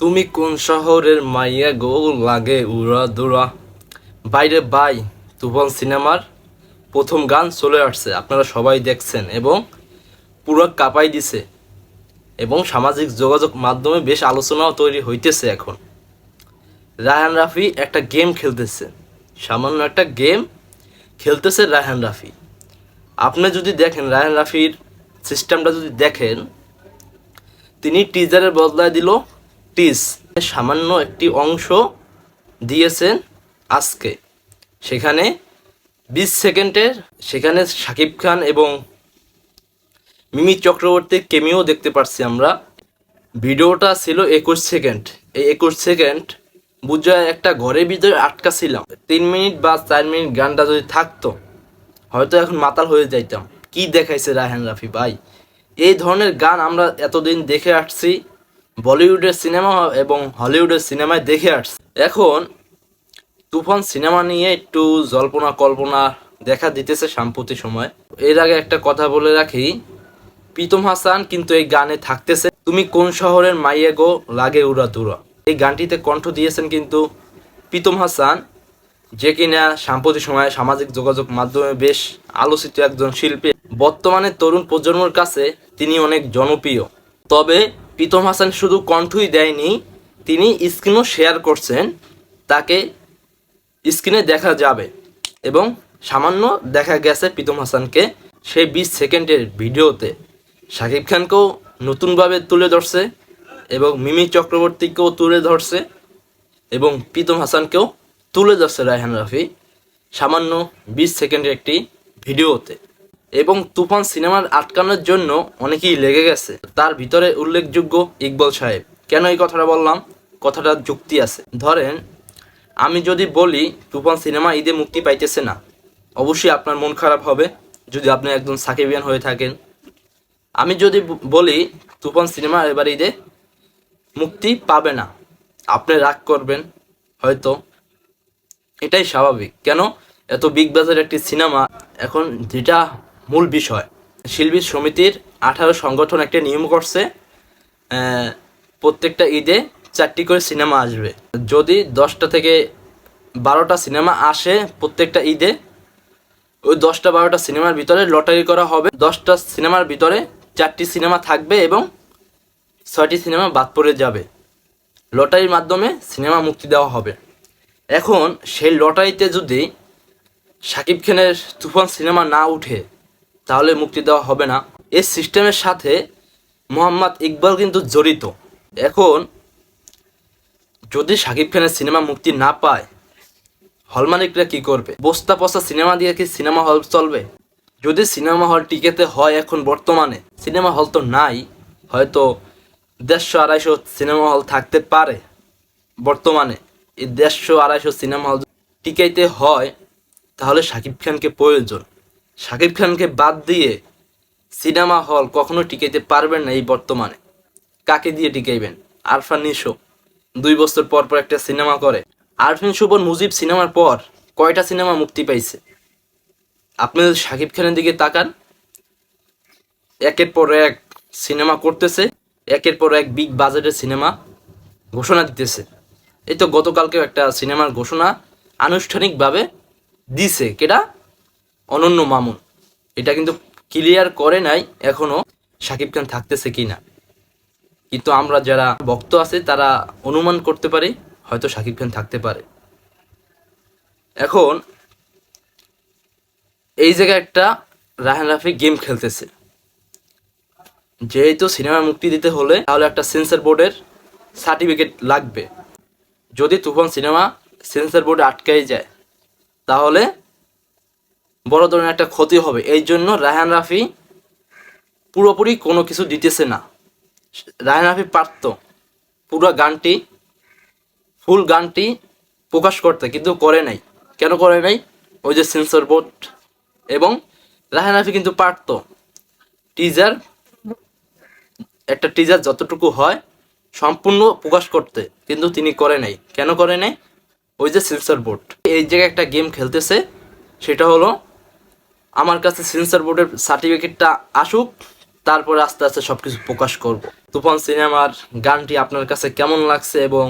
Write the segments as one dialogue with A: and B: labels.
A: তুমি কোন শহরের মাইয়া গো লাগে উড়া দুরা বাইরে বাই, তুফান সিনেমার প্রথম গান চলে আসছে, আপনারা সবাই দেখছেন এবং পুরো কাঁপাই দিছে এবং সামাজিক যোগাযোগ মাধ্যমে বেশ আলোচনাও তৈরি হইতেছে এখন। রায়হান রাফি একটা গেম খেলতেছে, সামান্য একটা গেম খেলতেছে রায়হান রাফি। আপনি যদি দেখেন, রায়হান রাফির সিস্টেমটা যদি দেখেন, তিনি টিজারের বদলায় দিল টিজ সামান্য একটি অংশ দিয়েছেন আজকে। সেখানে বিশ সেকেন্ডের, সেখানে শাকিব খান এবং মিমি চক্রবর্তীর কেমিও দেখতে পারছি আমরা। ভিডিওটা ছিল একুশ সেকেন্ড। এই একুশ সেকেন্ড বুঝা একটা ঘরের ভিতরে আটকা ছিলাম তিন মিনিট বা চার মিনিট গানটা যদি থাকতো, হয়তো এখন মাতাল হয়ে যাইতাম। কি দেখাইছে রায়হান রাফি ভাই? এই ধরনের গান আমরা এতদিন দেখে আসছি। বলিউডের সিনেমা এবং হলিউডের সিনেমায় দেখে আসছি। এখন তুফান সিনেমা নিয়ে একটু জল্পনা কল্পনা দেখা দিতেছে সাম্প্রতিক সময়। এর আগে একটা কথা বলে রাখি, প্রীতম হাসান কিন্তু এই গানে থাকতেছে। তুমি কোন শহরের মাইয়ে গো, লাগে উড়া দুরা। এই গানটিতে কণ্ঠ দিয়েছেন কিন্তু প্রীতম হাসান, যে কিনা সাম্প্রতিক সময়ে সামাজিক যোগাযোগ মাধ্যমে বেশ আলোচিত একজন শিল্পী। বর্তমানে তরুণ প্রজন্মের কাছে তিনি অনেক জনপ্রিয়। তবে প্রীতম হাসান শুধু কণ্ঠই দেয়নি, তিনি স্ক্রিনও শেয়ার করছেন, তাকে স্ক্রিনে দেখা যাবে এবং সামান্য দেখা গেছে প্রীতম হাসানকে সেই বিশ সেকেন্ডের ভিডিওতে। শাকিব খানকেও নতুনভাবে তুলে ধরছে এবং মিমি চক্রবর্তীকেও তুলে ধরছে এবং প্রীতম হাসানকেও তুলে ধরছে রায়হান রাফি সামান্য বিশ সেকেন্ডের একটি ভিডিওতে। এবং তুফান সিনেমার আটকানোর জন্য অনেকেই লেগে গেছে। তার ভিতরে উল্লেখযোগ্য ইকবল সাহেব। কেন এই কথাটা বললাম? কথাটার যুক্তি আছে। ধরেন, আমি যদি বলি, তুফান সিনেমা ঈদে মুক্তি পাইতেছে না। অবশ্যই আপনার মন খারাপ হবে, যদি আপনি একজন সাকিবিয়ান হয়ে থাকেন। আমি যদি বলি, তুফান সিনেমা এবার ঈদে মুক্তি পাবে না। আপনি রাগ করবেন, হয়তো। এটাই স্বাভাবিক। কেন? এত বিগ বাজার একটি সিনেমা, এখন যেটা মূল বিষয়। শিল্পী সমিতির আঠারো সংগঠন একটা নিয়ম করছে প্রত্যেকটা ঈদে চারটি করে সিনেমা আসবে। যদি দশটা থেকে বারোটা সিনেমা আসে প্রত্যেকটা ঈদে, ওই দশটা বারোটা সিনেমার ভিতরে লটারি করা হবে। দশটা সিনেমার ভিতরে চারটি সিনেমা থাকবে এবং ছয়টি সিনেমা বাদ পড়ে যাবে। লটারির মাধ্যমে সিনেমা মুক্তি দেওয়া হবে। এখন সেই লটারিতে যদি শাকিব খানের তুফান সিনেমা না উঠে তাহলে মুক্তি দেওয়া হবে না। এই সিস্টেমের সাথে মোহাম্মদ ইকবাল কিন্তু জড়িত। এখন যদি শাকিব খানের সিনেমা মুক্তি না পায়, হল মালিকরা কি করবে? বস্তা পচা সিনেমা দিয়ে কি সিনেমা হল চলবে? যদি সিনেমা হল টিকেতে হয় এখন বর্তমানে, সিনেমা হল তো নাই, হয়তো দেড়শো আড়াইশো সিনেমা হল থাকতে পারে বর্তমানে। এই দেড়শো আড়াইশো সিনেমা হল টিকাইতে হয়, তাহলে শাকিব খানকে প্রয়োজন। শাকিব খানকে বাদ দিয়ে সিনেমা হল কখনো টিকাইতে পারবেন না এই বর্তমানে। কাকে দিয়ে টিকাইবেন? আরফান নিশো। দুই বছর পর পর একটা সিনেমা করে। আরফিন শুভন মুজিব সিনেমার পর কয়টা সিনেমা মুক্তি পাইছে? আপনি যদি শাকিব খানের দিকে তাকান, একের পর এক সিনেমা করতেছে, একের পর এক বিগ বাজেটের সিনেমা ঘোষণা দিতেছে। এই তো গতকালকেও একটা সিনেমার ঘোষণা আনুষ্ঠানিকভাবে দিছে। কেটা অনন্য মামুন। এটা কিন্তু ক্লিয়ার করে নাই এখনও শাকিব খান থাকতেছে কিনা কিন্তু আমরা যারা ভক্ত আছে, তারা অনুমান করতে পারি হয়তো শাকিব খান থাকতে পারে। এখন এই জায়গায় একটা রাহান রাফি গেম খেলতেছে। যেহেতু সিনেমা মুক্তি দিতে হলে তাহলে একটা সেন্সর বোর্ডের সার্টিফিকেট লাগবে। যদি তুফান সিনেমা সেন্সর বোর্ডে আটকাই যায়, তাহলে বড় ধরনের একটা ক্ষতি হবে। এই জন্য রায়হান রাফি পুরোপুরি কোনো কিছু দিতেছে না। রায়হান রাফি পারত পুরো গানটি, ফুল গানটি প্রকাশ করতে, কিন্তু করে নাই। কেন করে নাই? ওই যে সেন্সর বোর্ড এবং রায়হান রাফি কিন্তু পারত। টিজার, একটা টিজার যতটুকু হয় সম্পূর্ণ প্রকাশ করতে, কিন্তু তিনি করে নাই। কেন করে নাই? ওই যে সেন্সর বোর্ড। এই জায়গায় একটা গেম খেলতেছে, সেটা হলো আমার কাছে সেন্সার বোর্ডের সার্টিফিকেটটা আসুক, তারপর আস্তে আস্তে সব কিছু প্রকাশ করব। তুফান সিনেমার গানটি আপনার কাছে কেমন লাগছে এবং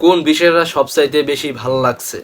A: কোন বিষয়টা সবচাইতে বেশি ভালো লাগছে?